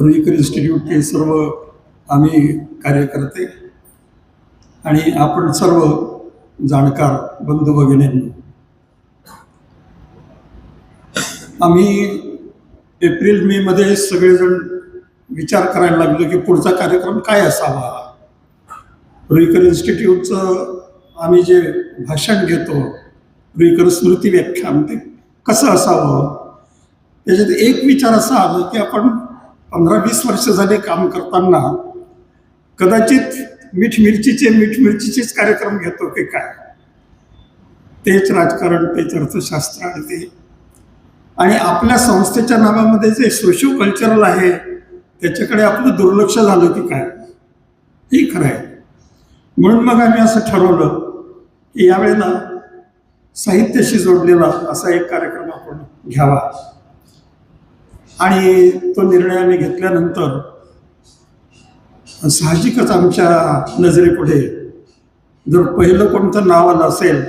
रुईकर इन्स्टिट्यूटचे सर्व आम्ही कार्यकर्ते आणि आपण सर्व जाणकार बंधू भगिनींनी. आम्ही एप्रिल मे मध्ये सगळेजण विचार करायला लागलो की पुढचा कार्यक्रम काय असावा? रुईकर इन्स्टिट्यूटचं आम्ही जे भाषण घेतो रुईकर स्मृती व्याख्यान ते कसं असावं? त्याच्यात एक विचार असा आला की आपण पंधरा वीस वर्ष झाले काम करताना कदाचित मीठ मिरचीचे मीठ मिरचीचेच कार्यक्रम घेतो की काय? तेच राजकारण तेच अर्थशास्त्र आणि ते. आणि आपल्या संस्थेच्या नावामध्ये जे सोशो कल्चरल आहे त्याच्याकडे आपलं दुर्लक्ष झालं की काय? हे खरं आहे. म्हणून मग आम्ही असं ठरवलं की यावेळेला साहित्याशी जोडलेला असा एक कार्यक्रम आपण घ्यावा. आणि तो निर्णय आम्ही घेतल्यानंतर साहजिकच आमच्या नजरेपुढे जर पहिलं कोणतं नाव आलं असेल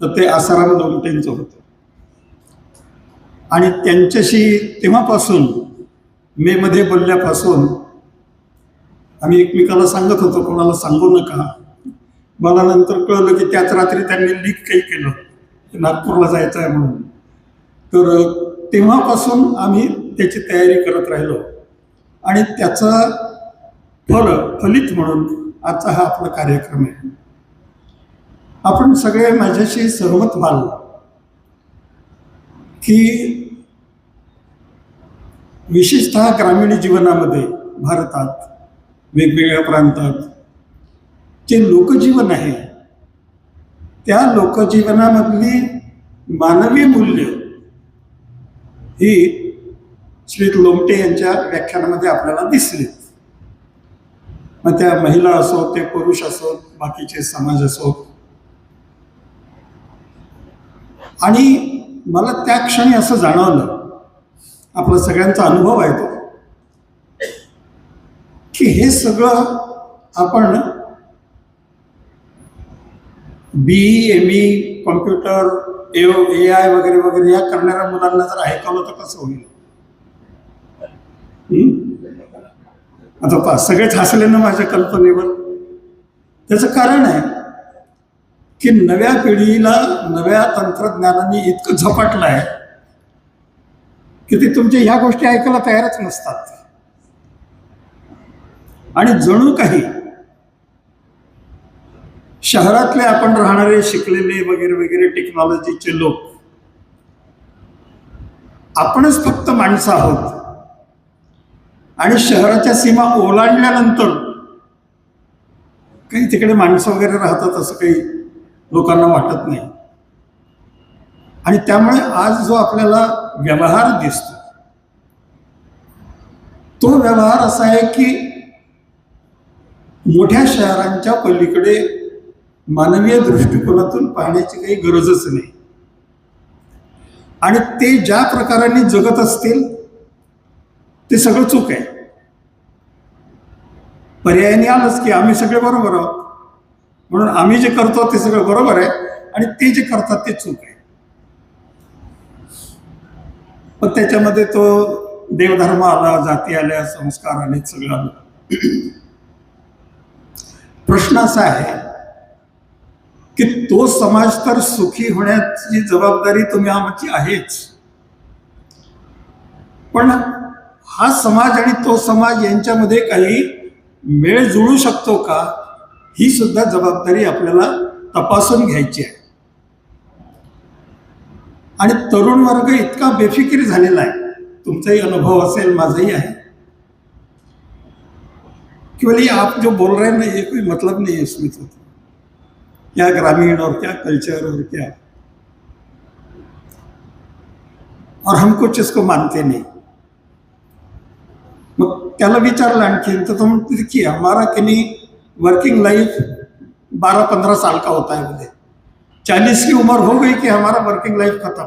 तर ते आसाराम लोमटेंचं होतं. आणि त्यांच्याशी तेव्हापासून मेमध्ये बोलल्यापासून आम्ही एकमेकाला सांगत होतो कोणाला सांगू नका. मला नंतर कळलं की त्याच रात्री त्यांनी लीक काही केलं नागपूरला जायचं आहे म्हणून. तर तेव्हापासून आम्ही त्याची तयारी करत राहिलो. आणि त्याचं फल फलित म्हणून आजचा हा आपला कार्यक्रम आहे. आपण सगळे माझ्याशी सहमत व्हाल की विशेषतः ग्रामीण जीवनामध्ये भारतात वेगवेगळ्या प्रांतात जे लोकजीवन आहे त्या लोकजीवनामधली मानवी मूल्य ही श्रीत लोमटे यांच्या व्याख्यानामध्ये आपल्याला दिसली. मग त्या महिला असो ते पुरुष असो बाकीचे समाज असो. आणि मला त्या क्षणी असं जाणवलं आपला सगळ्यांचा अनुभव आहे तो की हे सगळं आपण B M E computer A A I वगैरे वगैरे या करणाऱ्या मुलांना जर ऐकवलं तर कसं होईल? आता पा सगळेच हसले ना माझ्या कल्पनेवर. त्याचं कारण आहे की नव्या पिढीला नव्या तंत्रज्ञानाने इतकं झपाटलं आहे की ते तुमच्या ह्या गोष्टी ऐकायला तयारच नसतात. आणि जणू काही शहरातले आपण राहणारे शिकलेले वगैरे वगैरे टेक्नॉलॉजीचे लोक. आपणच फक्त माणसं आहोत. आणि शहराच्या सीमा ओलांडल्यानंतर काही तिकडे माणसं वगैरे राहतात असं काही लोकांना वाटत नाही. आणि त्यामुळे आज जो आपल्याला व्यवहार दिसतो तो व्यवहार असा आहे की मोठ्या शहरांच्या पलीकडे मानवीय दृष्टिकोनातून पाहण्याची काही गरजच नाही. आणि ते ज्या प्रकाराने जगत असतील ते सगळं चूक आहे. पर्यायाने आलंच की आम्ही सगळे बरोबर आहोत. म्हणून आम्ही जे करतो ते सगळं बरोबर आहे आणि ते जे करतात ते चूक आहे. पण त्याच्यामध्ये तो देवधर्म आला जाती आल्या संस्कार आले सगळं आलं. प्रश्न असा आहे की तो समाज तर सुखी होण्याची जबाबदारी तुम्ही आमची आहेच. पण हा समाज आणि तो समाज यांच्यामध्ये काही मेळ जुळू शकतो का? ही सुद्धा जबाबदारी आपल्याला तपासून घ्यायची आहे. आणि तरुण वर्ग इतका बेफिकीर झालेला आहे. तुमचाही अनुभव असेल माझाही आहे. किंवा ये आप जो बोल रहे हैं ना ये कोई मतलब नहीं है इसमें तो. क्या ग्रामीण और क्या कल्चर और क्या और हम कुछ इसको मानते नहीं। मग त्याला विचारलं आणखीन तर तो म्हणते की हमारा की नहीं वर्किंग लाइफ बारह पंद्रह साल का होता है बोले. चालीस की उम्र हो गई कि हमारा वर्किंग लाइफ खत्म?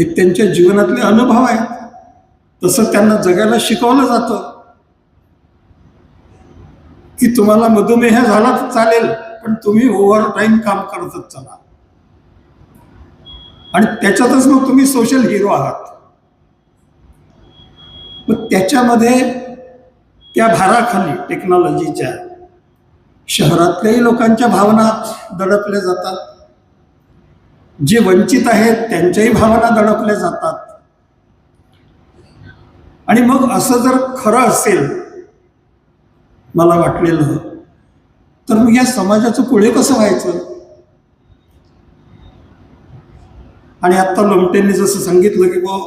हे त्यांच्या जीवनातले अनुभव आहेत. तसं त्यांना जगायला शिकवलं जातं. की तुम्हाला मधुमेह झाला तर चालेल पण तुम्ही ओव्हर टाईम काम करतच चला. आणि त्याच्यातच मग तुम्ही सोशल हिरो आहात. त्याच्यामध्ये त्या भाराखाली टेक्नॉलॉजीच्या शहरातल्याही लोकांच्या भावना दडपल्या जातात. जे वंचित आहेत त्यांच्याही भावना दडपल्या जातात. आणि मग असं जर खरं असेल मला वाटलेलं. तर मग या समाजाचं पुढे कसं व्हायचं? आणि आत्ता लोमटेंनी जसं सांगितलं की बा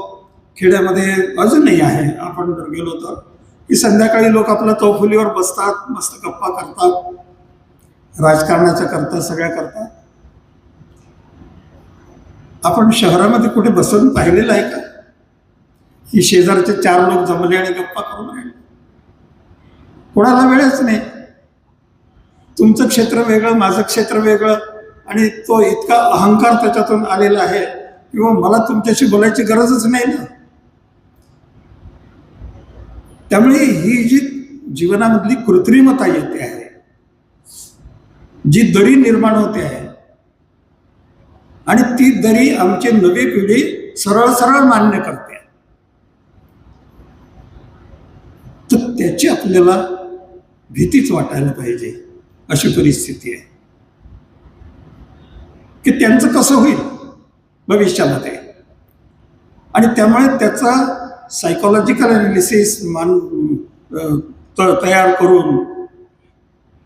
खेड्यामध्ये अजूनही आहे. आपण जर गेलो तर की संध्याकाळी लोक आपल्या चौफुलीवर बसतात मस्त गप्पा करतात राजकारणाच्या करतात सगळ्या करतात आपण शहरामध्ये कुठे बसून पाहिलेलं आहे का? की शेजारचे चार लोक जमले आणि गप्पा करून राहिले. कोणाला वेळच नाही. तुमचं क्षेत्र वेगळं माझं क्षेत्र वेगळं आणि तो इतका अहंकार त्याच्यातून आलेला आहे किंवा मला तुमच्याशी बोलायची गरजच नाही ना. त्यामुळे ही जी जीवनामधली कृत्रिमता येते आहे जी दरी निर्माण होते आहे आणि ती दरी आमची नवी पिढी सरळ सरळ मान्य करते. तर त्याची आपल्याला भीतीच वाटायला पाहिजे अशी परिस्थिती आहे. की त्यांचं कसं होईल भविष्यामध्ये? आणि त्यामुळे त्याचा सायकोलॉजिकल अनालिसिस मान तयार करून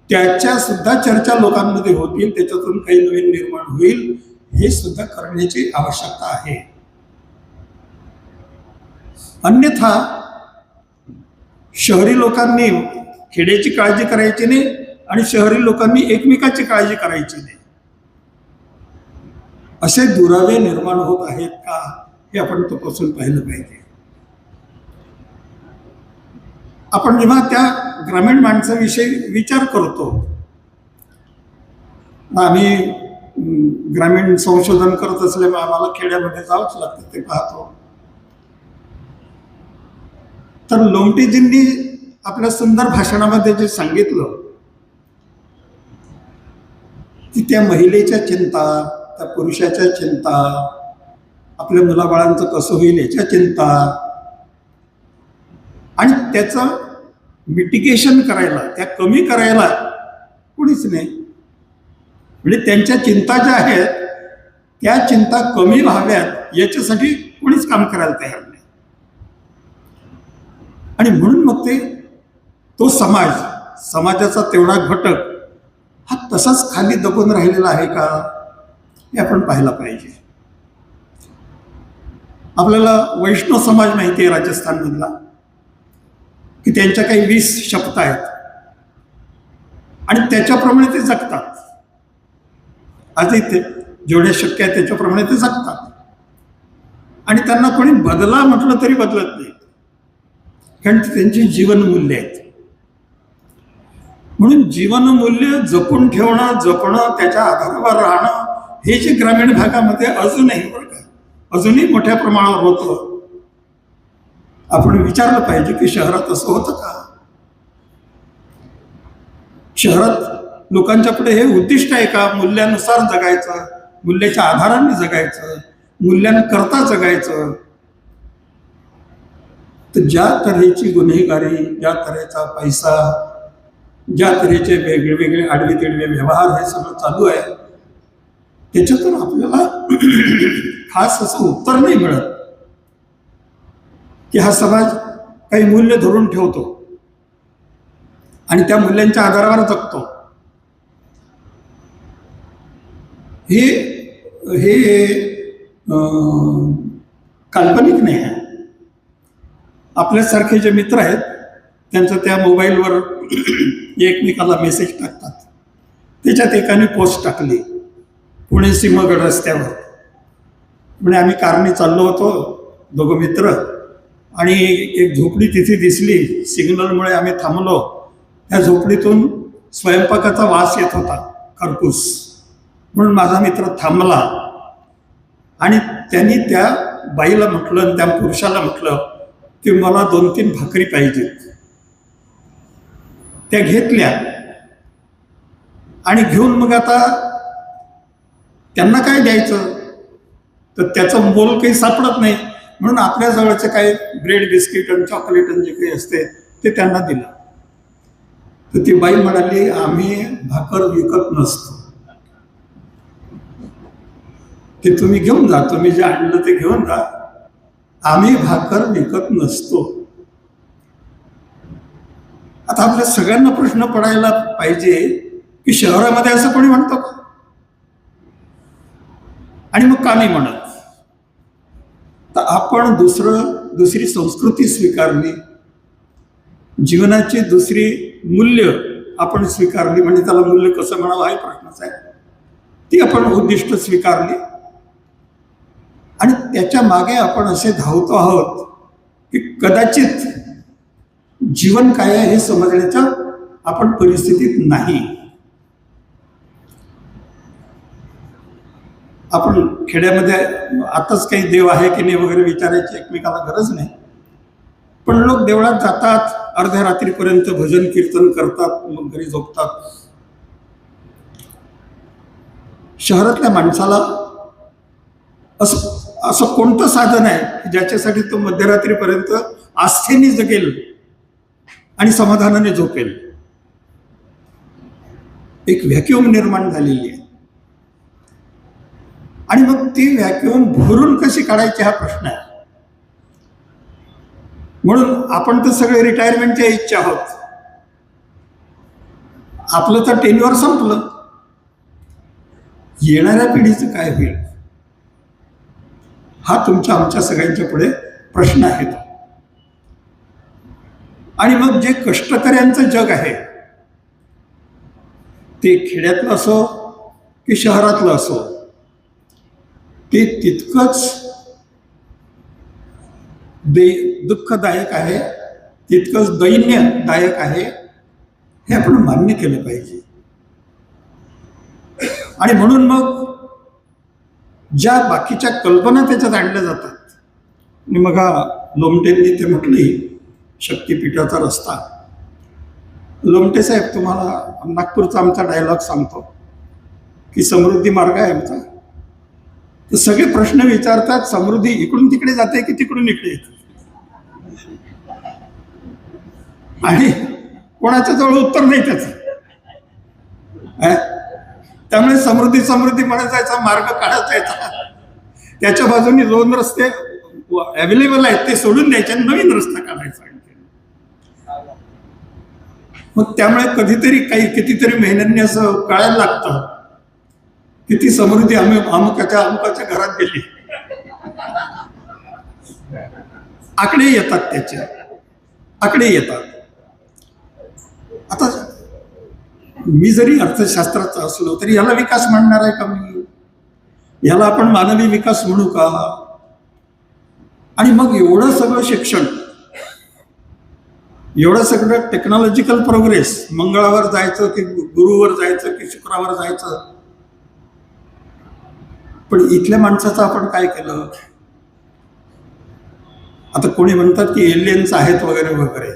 त्याच्या सुद्धा चर्चा लोकांमध्ये होतील त्याच्यातून काही नवीन निर्माण होईल हे सुद्धा करण्याची आवश्यकता आहे. अन्यथा शहरी लोकांनी खेड्याची काळजी करायची नाही आणि शहरी लोकांनी एकमेकाची काळजी करायची नाही. असे दुरावे निर्माण होत आहेत का हे आपण तपासून पाहिलं पाहिजे. आपण जेव्हा त्या ग्रामीण माणसाविषयी विचार करतो आम्ही ग्रामीण संशोधन करत असल्यामुळे आम्हाला खेड्यामध्ये जावंच लागतं ते पाहतो. तर लोमटेजींनी आपल्या सुंदर भाषणामध्ये जे सांगितलं की त्या महिलेच्या चिंता त्या पुरुषाच्या चिंता आपल्या मुलाबाळांचं कसं होईल याच्या चिंता आणि त्याचं मिटिगेशन करायला त्या कमी करायला कोणीच नाही. म्हणजे त्यांच्या चिंता ज्या आहेत त्या चिंता कमी व्हाव्यात याच्यासाठी कोणीच काम करायला तयार नाही. आणि म्हणून मग ते तो समाज समाजाचा तेवढा घटक हा तसाच खाली दबून राहिलेला आहे का? हे आपण पाहायला पाहिजे. आपल्याला वैष्णव समाज माहिती आहे राजस्थानमधला की त्यांच्या काही वीस शब्द आहेत. आणि त्याच्याप्रमाणे ते जगतात. आजही ते जेवढ्या शक्य आहे त्याच्याप्रमाणे ते जगतात. आणि त्यांना कोणी बदला म्हटलं तरी बदलत नाही. कारण त्यांची जीवनमूल्य आहेत. म्हणून जीवनमूल्य जपून ठेवणं जपणं त्याच्या आधारावर राहणं हे जे ग्रामीण भागामध्ये अजूनही बरं का अजूनही मोठ्या प्रमाणावर होतं. आपण विचारलं पाहिजे की शहरात असं होतं का? शहरात लोकांच्या पुढे हे उद्दिष्ट आहे का? मूल्यानुसार जगायचं मूल्याच्या आधाराने जगायचं मूल्यांकरता जगायचं. तर ज्या तऱ्हेची गुन्हेगारी ज्या तऱ्हेचा पैसा ज्या तऱ्हेचे वेगवेगळे आडवे तिडवे व्यवहार हे सगळं चालू आहे त्याच्यातून आपल्याला खास असं उत्तर नाही मिळत की हा समाज काही मूल्य धरून ठेवतो आणि त्या मूल्यांच्या आधारावर जगतो. हे हे काल्पनिक नाही आहे. आपल्यासारखे जे मित्र आहेत त्यांचं त्या मोबाईलवर एकमेकाला मेसेज टाकतात. त्याच्यात एकाने पोस्ट टाकली. पुणे सिंहगड रस्त्यावर. म्हणजे आम्ही कारने चाललो होतो दोघं मित्र. आणि एक झोपडी तिथे दिसली. सिग्नलमुळे आम्ही थांबलो. त्या झोपडीतून स्वयंपाकाचा वास येत होता खरपूस. म्हणून माझा मित्र थांबला. आणि त्यांनी त्या बाईला म्हटलं आणि त्या पुरुषाला म्हटलं की मला दोन तीन भाकरी पाहिजेत. त्या घेतल्या. आणि घेऊन मग आता त्यांना काय द्यायचं? तर त्याचं मोल काही सापडत नाही. म्हणून आपल्या जवळचे काही ब्रेड बिस्किट आणि चॉकलेट आणि जे काही असते ते त्यांना दिलं. तर ती बाई म्हणाली आम्ही भाकर विकत नसतो. ते तुम्ही घेऊन जा तुम्ही जे आणलं ते घेऊन जा. आम्ही भाकर विकत नसतो. आता आपल्या सगळ्यांना प्रश्न पडायला पाहिजे की शहरामध्ये असं कोणी म्हणतो का? आणि मग का नाही म्हणत. तर आपण दुसरं दुसरी संस्कृती स्वीकारली. जीवनाची दुसरी मूल्य आपण स्वीकारली. म्हणजे त्याला मूल्य कसं म्हणावं हा प्रश्नच आहे. ती आपण उद्दिष्ट स्वीकारली. आणि त्याच्यामागे आपण असे धावतो आहोत की कदाचित जीवन काय आहे हे समजण्याच्या आपण परिस्थितीत नाही. आपण खेड्यामध्ये आताच काही देव आहे की नाही वगैरे विचारायची एकमेकाला गरज नाही. पण लोक देवळात जातात अर्ध्या रात्रीपर्यंत भजन कीर्तन करतात मग घरी झोपतात. शहरातल्या माणसाला असं असं कोणतं साधन आहे की ज्याच्यासाठी तो मध्यरात्रीपर्यंत आस्थेने जगेल? आणि समाधानाने झोपेल. एक व्हॅक्युम निर्माण झालेली आहे. आणि मग ती व्हॅक्युम भरून कशी काढायची हा प्रश्न आहे. म्हणून आपण तर सगळे रिटायरमेंटच्या इच्छा आहोत. आपलं तर टेन्युअर संपलं. येणाऱ्या पिढीचं काय होईल? हा तुमच्या आमच्या सगळ्यांच्या पुढे प्रश्न आहे आणि मग जे कष्टकऱ्यांचं जग आहे ते खेड्यातलं असो की शहरातलं असो ते तितकंच दे दुःखदायक आहे तितकंच दैन्यदायक आहे हे आपण मान्य केलं पाहिजे. आणि म्हणून मग ज्या बाकीच्या कल्पना त्याच्यात आणल्या जातात. आणि मग लोमटेंनी ते म्हटले शक्तीपीठाचा रस्ता. लोमटे साहेब तुम्हाला नागपूरचा आमचा डायलॉग सांगतो. की समृद्धी मार्ग आहे आमचा. तर सगळे प्रश्न विचारतात समृद्धी इकडून तिकडे जाते की तिकडून इकडे येते? आणि कोणाच्या जवळ उत्तर नाही त्याच. त्यामुळे समृद्धी समृद्धी म्हणत जायचा मार्ग काढत जायचा. त्याच्या बाजूने दोन रस्ते अवेलेबल आहेत ते सोडून द्यायचे आणि नवीन रस्ता काढायचा. मग त्यामुळे कधीतरी काही कितीतरी मेहनतने असं कळायला लागतं किती समृद्धी आम्ही अमुकाच्या अमुकाच्या घरात गेली. आकडे येतात त्याचे आकडे येतात. आता मी जरी अर्थशास्त्राचा असलो तरी याला विकास म्हणणार आहे का मी? याला आपण मानवी विकास म्हणू का? आणि मग एवढं सगळं शिक्षण एवढं सगळं टेक्नॉलॉजिकल प्रोग्रेस मंगळावर जायचं की गुरुवर जायचं की शुक्रावर जायचं. पण इथल्या माणसाचं आपण काय केलं? आता कोणी म्हणतात की एलियन्स आहेत वगैरे वगैरे.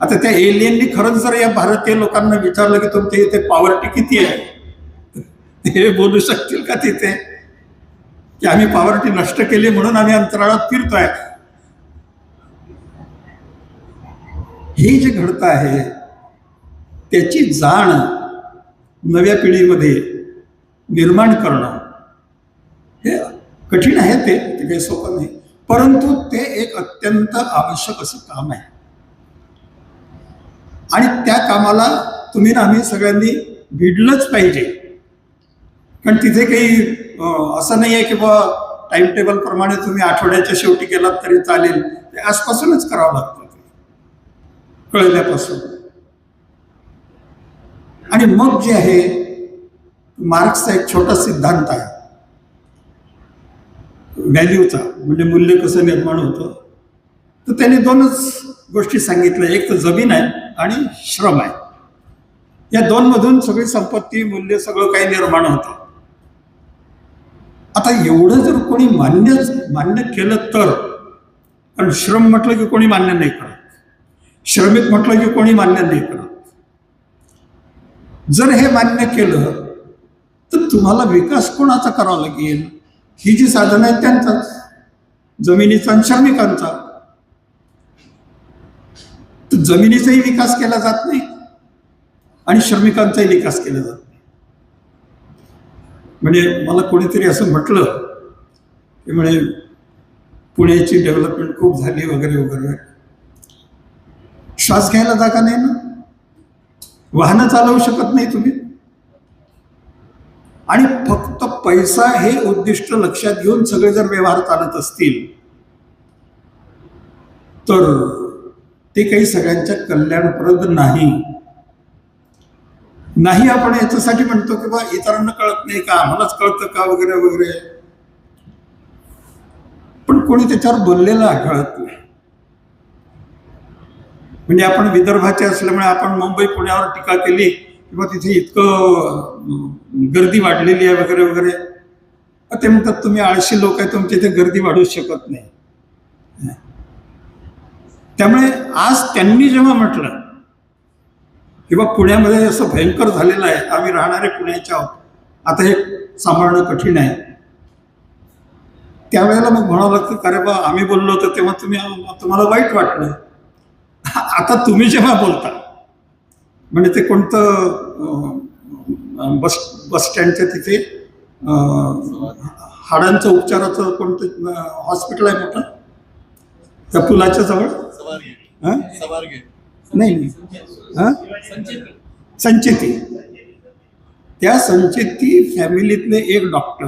आता त्या एलियननी खरंच जर या भारतीय लोकांना विचारलं की तुमच्या इथे पॉवर्टी किती आहे? हे बोलू शकतील का तिथे? की आम्ही पॉवर्टी नष्ट केली म्हणून आम्ही अंतराळात फिरतोय. हे जे घडतं आहे त्याची जाण नव्या पिढीमध्ये निर्माण करणं हे कठीण आहे ते ते काही सोपं नाही. परंतु ते एक अत्यंत आवश्यक असं काम आहे. आणि त्या कामाला तुम्ही ना आम्ही सगळ्यांनी भिडलंच पाहिजे. कारण तिथे काही असं नाही आहे की बा टाइम टेबल प्रमाणे तुम्ही आठवड्याच्या शेवटी केलात तरी चालेल. ते आजपासूनच करावं लागतं. कळल्यापासून. आणि मग जे आहे मार्क्सचा एक छोटा सिद्धांत आहे. व्हॅल्यूचा म्हणजे मूल्य कसं निर्माण होतं. तर त्याने दोनच गोष्टी सांगितल्या. एक तर जमीन आहे आणि श्रम आहे. या दोनमधून सगळी संपत्ती मूल्य सगळं काही निर्माण होतं. आता एवढं जर कोणी मान्य मान्य केलं तर कारण श्रम म्हटलं की कोणी मान्य नाही करत. श्रमिक म्हटलं की कोणी मान्य नाही करत. जर हे मान्य केलं तर तुम्हाला विकास कोणाचा करावा लागेल? ही जी साधनं आहेत त्यांचाच. जमिनीचा आणि श्रमिकांचा. तर जमिनीचाही विकास केला जात नाही आणि श्रमिकांचाही विकास केला जात नाही. म्हणजे मला कोणीतरी असं म्हटलं की म्हणे पुण्याची डेव्हलपमेंट खूप झाली वगैरे वगैरे. श्वास घ्यायला जागा नाही ना? वाहनं चालवू शकत नाही तुम्ही. आणि फक्त पैसा हे उद्दिष्ट लक्षात घेऊन सगळे जर व्यवहार चालत असतील तर ते काही सगळ्यांच्या कल्याणप्रद नाही. नाही आपण याच्यासाठी म्हणतो की बा इतरांना कळत नाही का? आम्हालाच कळतं का? वगैरे वगैरे. पण कोणी त्याच्यावर बोललेलं आढळत नाही. म्हणजे आपण विदर्भाचे असल्यामुळे आपण मुंबई पुण्यावर टीका केली किंवा तिथे इतकं गर्दी वाढलेली आहे वगैरे वगैरे. ते म्हणतात तुम्ही आळशी लोक आहे तुमच्या इथे गर्दी वाढू शकत नाही. त्यामुळे आज त्यांनी जेव्हा म्हटलं किंवा पुण्यामध्ये असं भयंकर झालेलं आहे आम्ही राहणारे पुण्याचे आहोत आता हे सांभाळणं कठीण आहे. त्यावेळेला मग म्हणावं लागतं का रे बा आम्ही बोललो होतो तेव्हा तुम्ही तुम्हाला वाईट वाटलं. आता तुम्ही जेव्हा बोलता म्हणजे ते कोणतं बस बस स्टँडच्या तिथे हाडांचं उपचाराचं कोणतं हॉस्पिटल आहे मोठं? त्या पुलाच्या जवळ? हं? नाही? संचेती. त्या संचेती फॅमिलीतले एक डॉक्टर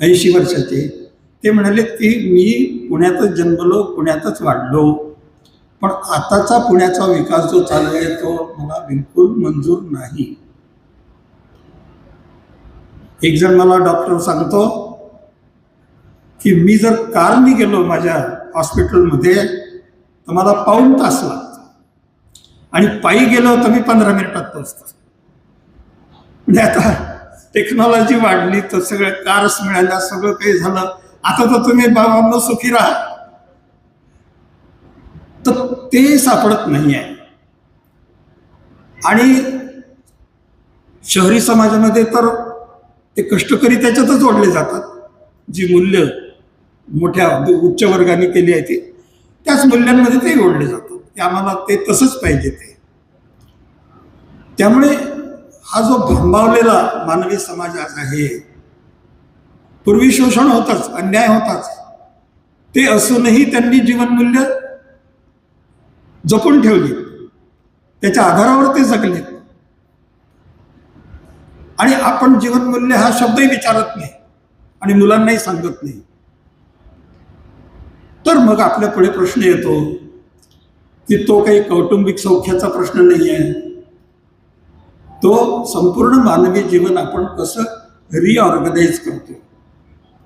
ऐंशी वर्षाचे ते म्हणाले की मी पुण्यातच जन्मलो पुण्यातच वाढलो. पण आताचा पुण्याचा विकास जो चालू आहे तो मला बिलकुल मंजूर नाही. एक जण मला डॉक्टर सांगतो की मी जर कारने गेलो माझ्या हॉस्पिटलमध्ये तर मला पाऊण तास लागतो. आणि पायी गेलो तर मी पंधरा मिनिटात पोचतो म्हणजे आता टेक्नॉलॉजी वाढली तर सगळं कार्स मिळाल्या सगळं काही झालं. आता तर तुम्ही बाबांना सुखी राहा. तर ते सापडत नाही आहे आणि शहरी समाजामध्ये तर ते कष्टकरी त्याच्यातच ओढले जातात. जी मूल्य मोठ्या उच्च वर्गाने केली आहे ती त्याच मूल्यांमध्ये ते ओढले जातात. ते आम्हाला ते तसंच पाहिजे ते. त्यामुळे हा जो भांबावलेला मानवी समाज आज आहे पूर्वी शोषण होतच अन्याय होताच. ते असूनही त्यांनी जीवनमूल्य जपून ठेवली. त्याच्या आधारावर ते जगले. आणि आपण जीवनमूल्य हा शब्दही विचारत नाही आणि मुलांनाही सांगत नाही. तर मग आपल्या पुढे प्रश्न येतो की तो काही कौटुंबिक सौख्याचा प्रश्न नाही आहे तो संपूर्ण मानवी जीवन आपण कसं रिऑर्गनाईज करतो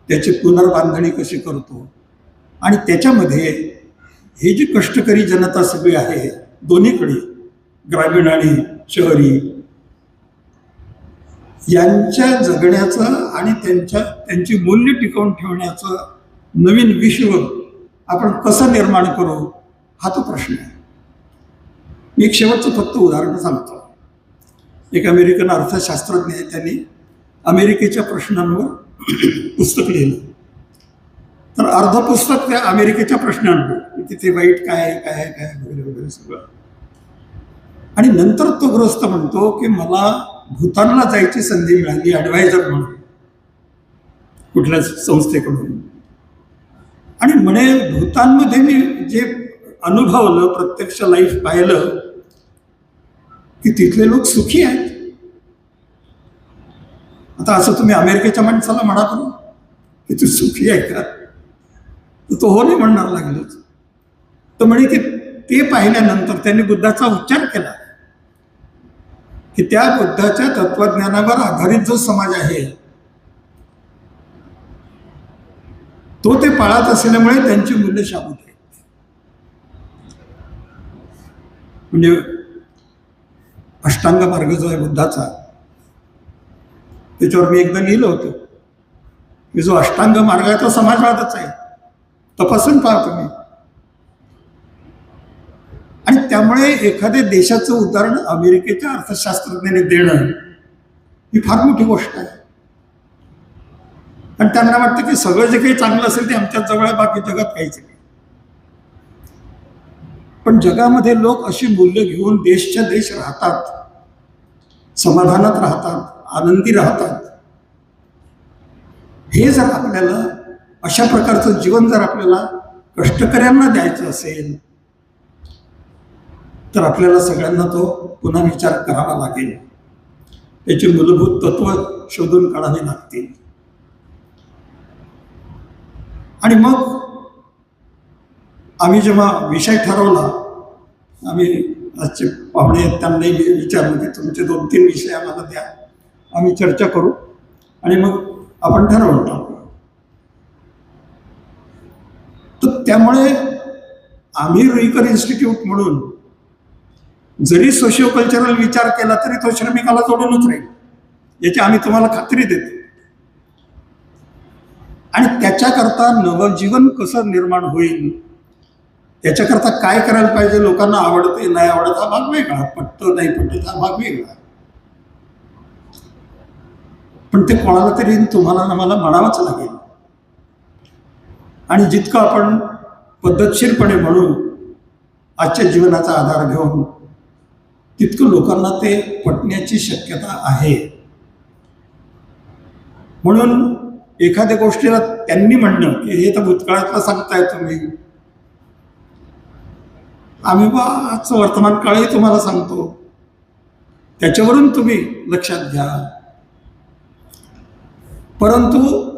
त्याची पुनर्बांधणी कशी करतो? आणि त्याच्यामध्ये हे जी कष्टकरी जनता सगळी आहे दोन्हीकडे ग्रामीण आणि शहरी यांच्या जगण्याचं आणि त्यांच्या त्यांची मूल्य टिकवून ठेवण्याचं नवीन विश्व आपण कसं निर्माण करू हा तो प्रश्न आहे. मी एक शेवटचं फक्त उदाहरण सांगतो. एक अमेरिकन अर्थशास्त्रज्ञ आहे त्यांनी अमेरिकेच्या प्रश्नांवर पुस्तक लिहिलं. तर अर्ध पुस्तक त्या अमेरिकेच्या प्रश्नांवर. तिथे वाईट काय आहे काय आहे काय वगैरे वगैरे सगळं. आणि नंतर तो ग्रस्त म्हणतो की मला भूतानला जायची संधी मिळाली ॲडवायझर म्हणून. कुठल्या संस्थेकडून. आणि म्हणे भूतानमध्ये मी जे अनुभवलं प्रत्यक्ष लाईफ पाहिलं की तिथले लोक सुखी आहेत. आता असं तुम्ही अमेरिकेच्या माणसाला म्हणा की तू सुखी आहे का? तर तो हो नाही म्हणणार लागलोच. तर म्हणे की ते पाहिल्यानंतर त्यांनी बुद्धाचा उच्चार केला. की त्या बुद्धाच्या तत्वज्ञानावर आधारित जो समाज आहे तो ते पाळत असल्यामुळे त्यांची मूल्य शाबूत आहेत म्हणजे अष्टांग मार्ग जो आहे बुद्धाचा त्याच्यावर मी एकदा लिहिलं होतं की जो अष्टांग मार्ग आहे तो समाजवादच आहे तपासून पहा तुम्ही. आणि त्यामुळे एखाद्या देशाचं उदाहरण अमेरिकेच्या अर्थशास्त्रज्ञाने देणं ही फार मोठी गोष्ट आहे. आणि त्यांना वाटतं की सगळं जे काही चांगलं असेल ते आमच्या जवळ आहे बाकी जगात काहीच नाही. पण जगामध्ये लोक अशी मूल्य घेऊन देशच्या देश राहतात समाधानात राहतात आनंदी राहतात. हे जर आपल्याला अशा प्रकारचं जीवन जर आपल्याला कष्टकऱ्यांना द्यायचं असेल तर आपल्याला सगळ्यांना तो पुन्हा विचार करावा लागेल. त्याची मूलभूत तत्व शोधून काढावी लागतील. आणि मग आम्ही जेव्हा विषय ठरवला आम्ही आजचे पाहुणे आहेत त्यांनाही विचारलं की तुमचे दोन तीन विषय आम्हाला द्या. आम्ही चर्चा करू आणि मग आपण ठरवून टाकू तर त्यामुळे आम्ही रुईकर इन्स्टिट्यूट म्हणून जरी सोशिओ कल्चरल विचार केला तरी तो श्रमिकाला जोडूनच राहील. याची आम्ही तुम्हाला खात्री देतो. आणि त्याच्याकरता नवजीवन कसं निर्माण होईल याच्याकरता काय करायला पाहिजे लोकांना आवडते नाही आवडत हा भाग वेगळा पटतो नाही पटत हा भाग वेगळा. पण ते कोणाला तरी तुम्हाला आम्हाला म्हणावंच लागेल. आणि जितकं आपण पद्धतशीरपणे म्हणून आजच्या जीवनाचा आधार घेऊन तितकं लोकांना ते पटण्याची शक्यता आहे. म्हणून एखाद्या गोष्टीला त्यांनी म्हणणं की हे तर भूतकाळातलं सांगताय तुम्ही. आम्ही बा आजचं वर्तमान काळही तुम्हाला सांगतो. त्याच्यावरून तुम्ही लक्षात घ्या. परंतु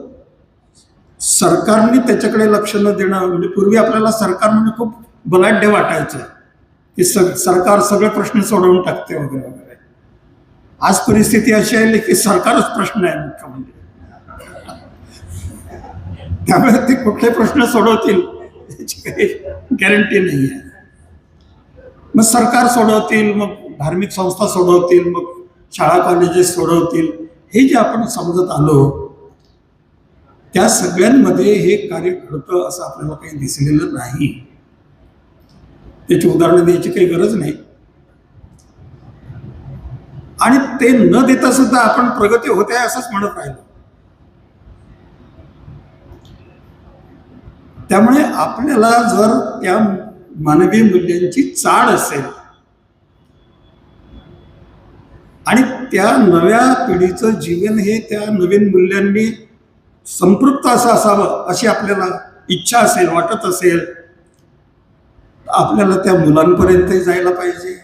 सरकारने त्याच्याकडे लक्ष न देणं म्हणजे पूर्वी आपल्याला सरकार म्हणजे खूप बलाढ्य वाटायचं. की स सरकार सगळे प्रश्न सोडवून टाकते वगैरे वगैरे. आज परिस्थिती अशी आहे की सरकारच प्रश्न आहे मुख्य म्हणजे. त्यामुळे ते कुठले प्रश्न सोडवतील याची काही गॅरंटी नाही आहे मग सरकार सोडवतील मग धार्मिक संस्था सोडवतील मग शाळा कॉलेजेस सोडवतील. हे जे आपण समजत आलो त्या सगळ्यांमध्ये हे कार्य घडतं असं आपल्याला काही दिसलेलं नाही. त्याची उदाहरणं द्यायची काही गरज नाही. आणि ते न देता सुद्धा आपण प्रगती होते असंच म्हणत राहिलो. त्यामुळे आपल्याला जर त्या मानवी मूल्यांची चाड असेल आणि त्या नव्या पिढीचं जीवन हे त्या नवीन मूल्यांनी संपृक्त असं असावं अशी आपल्याला इच्छा असेल वाटत असेल आपल्याला त्या मुलांपर्यंतही जायला पाहिजे.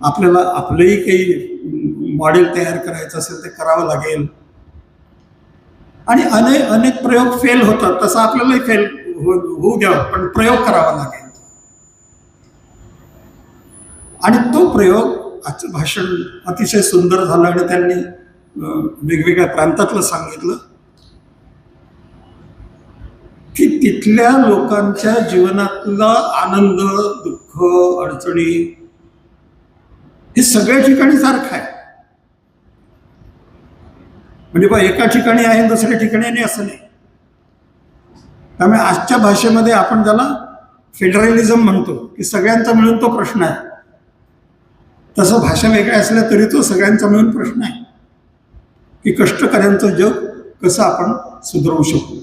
आपल्याला आपलंही काही मॉडेल तयार करायचं असेल ते करावं लागेल. आणि अनेक अनेक प्रयोग फेल होतात तसं आपल्यालाही फेल हो, होऊ द्यावं पण प्रयोग करावा लागेल. आणि तो प्रयोग आजचं भाषण अतिशय सुंदर झालं आणि त्यांनी वेगवेगळ्या प्रांतातलं सांगितलं. की तिथल्या लोकांच्या जीवनातला आनंद दुःख अडचणी हे सगळ्या ठिकाणी सारखं आहे. म्हणजे बा एका ठिकाणी आहे दुसऱ्या ठिकाणी नाही असं नाही. त्यामुळे आजच्या भाषेमध्ये आपण ज्याला फेडरलिझम म्हणतो की सगळ्यांचा मिळून तो प्रश्न आहे. तसं भाषा वेगळ्या असल्या तरी तो सगळ्यांचा मिळून प्रश्न आहे. की कष्टकऱ्यांचं जग कसं आपण सुधारवू शकू?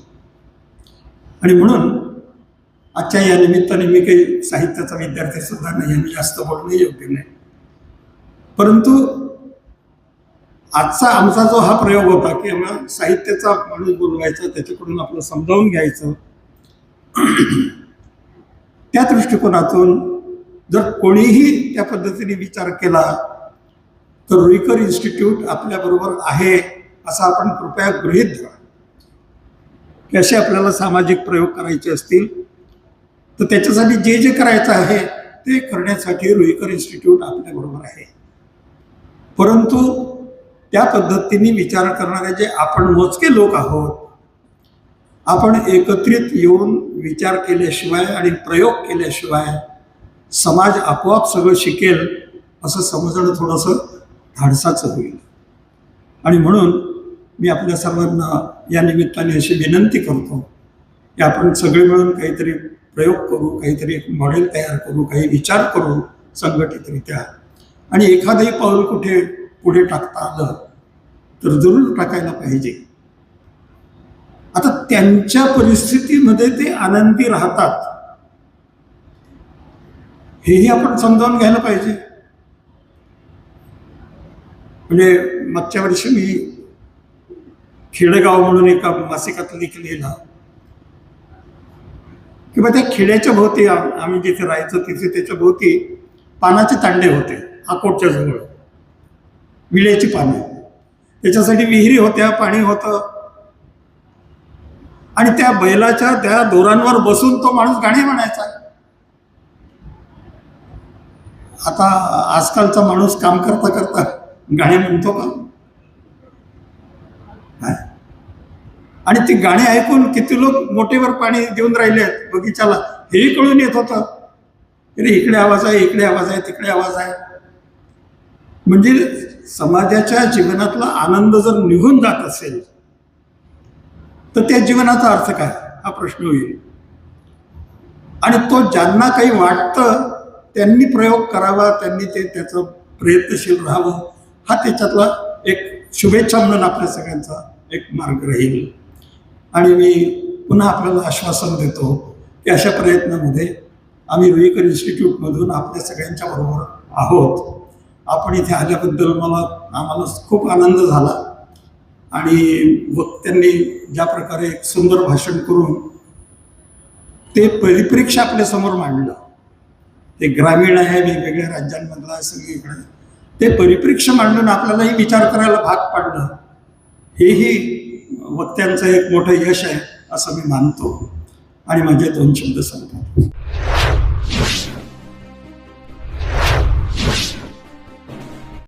आणि म्हणून आजच्या या निमित्ताने मी काही साहित्याचा विद्यार्थी सुद्धा नाही आणि जास्त बोलणं योग्य नाही. परंतु आजचा आमचा जो हा प्रयोग होता की आम्हाला साहित्याचा माणूस बोलवायचा त्याच्याकडून आपलं समजावून घ्यायचं त्या दृष्टिकोनातून जर कोणीही त्या पद्धतीने विचार केला तर रुईकर इन्स्टिट्यूट आपल्याबरोबर आहे असं आपण कृपया गृहीत धरा. असे आपल्याला सामाजिक प्रयोग करायचे असतील? तर त्याच्यासाठी जे जे करायचं आहे ते करण्यासाठी रुईकर इन्स्टिट्यूट आपल्याबरोबर आहे. परंतु त्या पद्धतीने विचार करणारे जे आपण मोजके लोक आहोत आपण एकत्रित येऊन विचार केल्याशिवाय आणि प्रयोग केल्याशिवाय समाज आपोआप सगळं शिकेल असं समजणं थोडंसं धाडसाचं होईल. आणि म्हणून मी आपल्या सर्वांना या निमित्ताने अशी विनंती करतो की आपण सगळे मिळून काहीतरी प्रयोग करू काहीतरी एक मॉडेल तयार करू काही विचार करू संघटितरित्या आणि एखादंही पाऊल कुठे पुढे टाकता आलं तर जरूर टाकायला पाहिजे. आता त्यांच्या परिस्थितीमध्ये ते आनंदी राहतात. हेही आपण समजावून घ्यायला पाहिजे. म्हणजे मागच्या वर्षी मी खेडेगाव म्हणून एका मासिकात लेख लिहिला. किंवा त्या खेड्याच्या भोवती आम्ही जिथे राहायचो तिथे त्याच्या भोवती पानाचे तांडे होते अकोटच्या जवळ. विड्याची पाने. त्याच्यासाठी विहिरी होत्या पाणी होतं. आणि त्या बैलाच्या त्या दोरांवर बसून तो माणूस गाणी म्हणायचा. आता आजकालचा माणूस काम करता करता गाणी म्हणतो का नाही. आणि ती गाणी ऐकून किती लोक मोठेवर पाणी देऊन राहिले आहेत बगीचाला हेही कळून येत होतं. अरे इकडे आवाज आहे इकडे आवाज आहे तिकडे आवाज आहे. म्हणजे समाजाच्या जीवनातला आनंद जर निघून जात असेल तर त्या जीवनाचा अर्थ काय? हा प्रश्न होईल. आणि तो ज्यांना काही वाटतं त्यांनी प्रयोग करावा त्यांनी ते त्याचं प्रयत्नशील राहावं हा त्याच्यातला एक शुभेच्छा म्हणून आपल्या सगळ्यांचा एक मार्ग राहील. आणि मी पुन्हा आपल्याला आश्वासन देतो की अशा प्रयत्नामध्ये आम्ही रुईकर इन्स्टिट्यूटमधून आपल्या सगळ्यांच्या बरोबर आहोत. आपण इथे आल्याबद्दल मला आम्हाला खूप आनंद झाला. आणि वक्त्यांनी ज्या प्रकारे एक सुंदर भाषण करून ते परिप्रेक्ष्य आपल्यासमोर मांडलं. ते ग्रामीण आहे वेगवेगळ्या राज्यांमधलं आहे सगळीकडे. ते परिप्रेक्ष्य मांडून आपल्यालाही विचार करायला भाग पाडलं. हेही वक्त्यांचं एक मोठं यश आहे असं मी मानतो. आणि माझे दोन शब्द सांगतो.